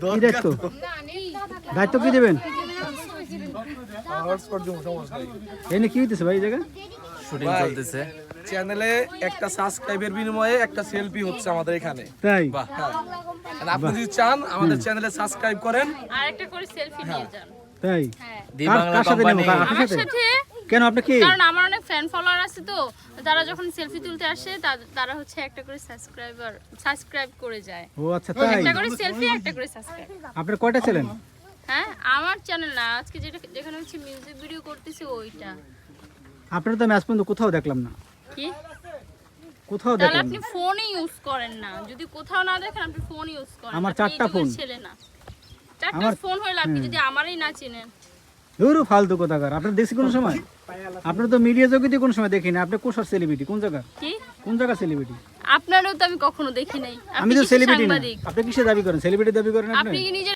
দায়িত্ব দায়িত্ব কি দেবেন? এনে কি হইতেছে ভাই এই জায়গায়? শুটিং চলতেছে। চ্যানেলে একটা সাবস্ক্রাইবের বিনিময়ে একটা সেলফি হচ্ছে আমাদের এখানে। তাই? আপনি যদি চান আমাদের চ্যানেলে সাবস্ক্রাইব করেন। আর একটা করে সেলফি নিয়ে যান। তাই? হ্যাঁ। কার- সাথে নেব? কার- সাথে? সাথে? কেন আপনি কি? কারণ ফ্যান ফলোয়ার আছে তো তারা যখন সেলফি তুলতে আসে তারা হচ্ছে একটা করে সাবস্ক্রাইবার সাবস্ক্রাইব করে যায়। ও আচ্ছা তাই? একটা করে সেলফি একটা করে সাবস্ক্রাইব আপনার কয়টা ছিলেন হ্যাঁ আমার চ্যানেল না আজকে যেটা যেখানে হচ্ছে মিউজিক ভিডিও করতেছি ওইটা। আপনার তো আজ পর্যন্ত কোথাও দেখলাম না। কি? কোথাও তাহলে দেখলাম আপনি না ফোনই ইউজ করেন না। যদি কোথাও না দেখেন আপনি ফোন ইউজ করেন আমার চারটা ফোন। ছেলে না। চারটা ফোন হইলে আপনি যদি আমারই না চিনেন। ধরু ফালতু কোথাকার। আপনার দেখছি কোন সময়? আপনার তো মিডিয়া জগতে কোন সময় দেখিনি আপনি কোষার সেলিব্রিটি কোন জায়গা কি? কোন জায়গা সেলিব্রিটি আপনারও তো আমি কখনো দেখি নাই। আমি তো সেলিব্রিটি না। আপনি কিসে দাবি করেন? সেলিব্রিটি দাবি করেন আপনি